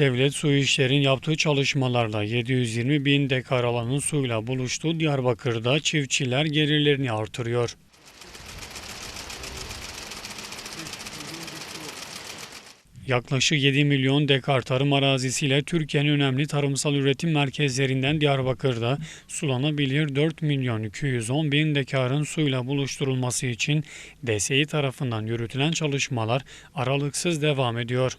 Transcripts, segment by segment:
Devlet Su İşleri'nin yaptığı çalışmalarla 720 bin dekar alanın suyla buluştuğu Diyarbakır'da çiftçiler gelirlerini artırıyor. Yaklaşık 7 milyon dekar tarım arazisiyle Türkiye'nin önemli tarımsal üretim merkezlerinden Diyarbakır'da sulanabilir 4 milyon 210 bin dekarın suyla buluşturulması için DSİ tarafından yürütülen çalışmalar aralıksız devam ediyor.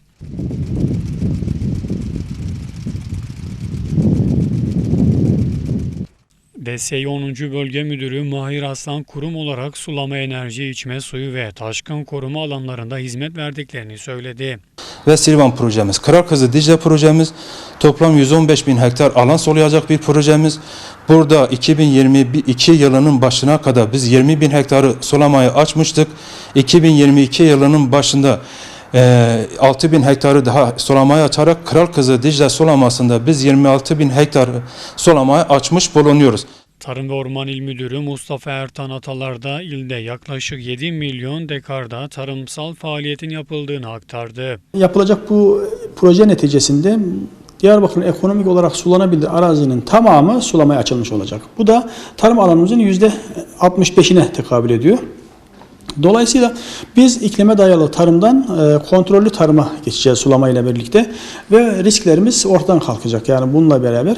DSİ 10. Bölge Müdürü Mahir Aslan kurum olarak sulama enerji, içme suyu ve taşkın koruma alanlarında hizmet verdiklerini söyledi. ve Sirvan projemiz. Kırar Kızı Dicle projemiz toplam 115 bin hektar alan sulayacak bir projemiz. Burada 2022 yılının başına kadar biz 20 bin hektarı sulamayı açmıştık. 2022 yılının başında e, 6 bin hektarı daha sulamaya açarak Kral Kızı Dicle sulamasında biz 26 bin hektar sulamaya açmış bulunuyoruz. Tarım ve Orman İl Müdürü Mustafa Ertan Atalar da ilde yaklaşık 7 milyon dekarda tarımsal faaliyetin yapıldığını aktardı. Yapılacak bu proje neticesinde Diyarbakır'ın ekonomik olarak sulanabilir arazinin tamamı sulamaya açılmış olacak. Bu da tarım alanımızın %65'ine tekabül ediyor. Dolayısıyla biz iklime dayalı tarımdan e, kontrollü tarıma geçeceğiz sulama ile birlikte ve risklerimiz ortadan kalkacak. Yani bununla beraber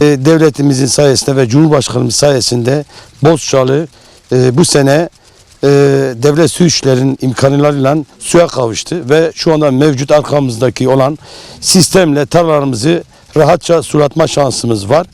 devletimizin sayesinde ve Cumhurbaşkanımız sayesinde Bozçalı e, bu sene e, devlet su işlerinin imkanlarıyla suya kavuştu ve şu anda mevcut arkamızdaki olan sistemle tarlalarımızı rahatça sulatma şansımız var.